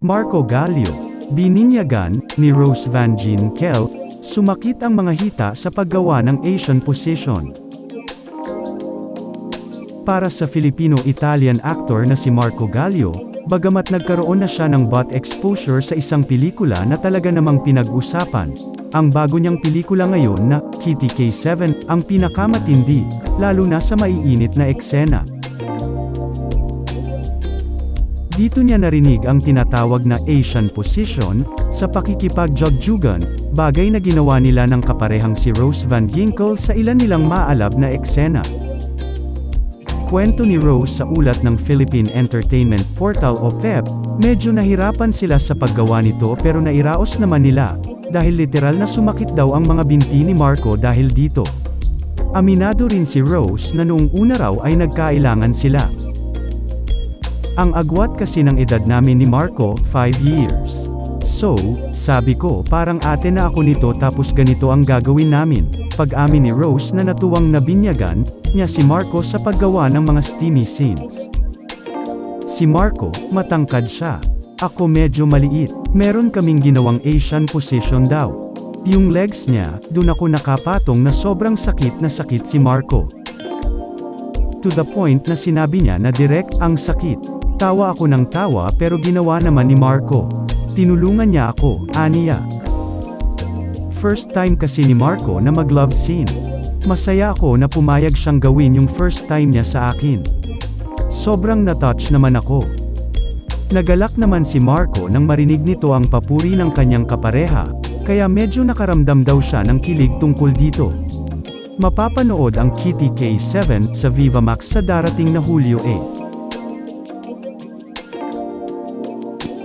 Marco Gallio, bininyagan ni Rose Van Ginkel, sumakit ang mga hita sa paggawa ng Asian position. Para sa Filipino-Italian actor na si Marco Gallio, bagamat nagkaroon na siya ng butt exposure sa isang pelikula na talaga namang pinag-usapan, ang bago niyang pelikula ngayon na Kitty K7 ang pinakamatindi, lalo na sa maiinit na eksena. Dito niya narinig ang tinatawag na Asian position, sa pakikipag-jogjugan, bagay na ginawa nila ng kaparehang si Rose Van Ginkel sa ilan nilang maalab na eksena. Kwento ni Rose sa ulat ng Philippine Entertainment Portal o PEP, medyo nahirapan sila sa paggawa nito pero nairaos naman nila, dahil literal na sumakit daw ang mga binti ni Marco dahil dito. Aminado rin si Rose na noong una raw ay nagkailangan sila. Ang agwat kasi ng edad namin ni Marco, 5 years. So, sabi ko, parang ate na ako nito tapos ganito ang gagawin namin. Pag-amin ni Rose na natuwang nabinyagan, niya si Marco sa paggawa ng mga steamy scenes. Si Marco, matangkad siya. Ako medyo maliit. Meron kaming ginawang Asian position daw. Yung legs niya, dun ako nakapatong na sobrang sakit na sakit si Marco. To the point na sinabi niya na direct ang sakit. Tawa ako ng tawa pero ginawa naman ni Marco. Tinulungan niya ako, aniya. First time kasi ni Marco na mag-love scene. Masaya ako na pumayag siyang gawin yung first time niya sa akin. Sobrang na-touch naman ako. Nagalak naman si Marco nang marinig nito ang papuri ng kanyang kapareha, kaya medyo nakaramdam daw siya ng kilig tungkol dito. Mapapanood ang Kitty K7 sa Viva Max sa darating na Hulyo 8.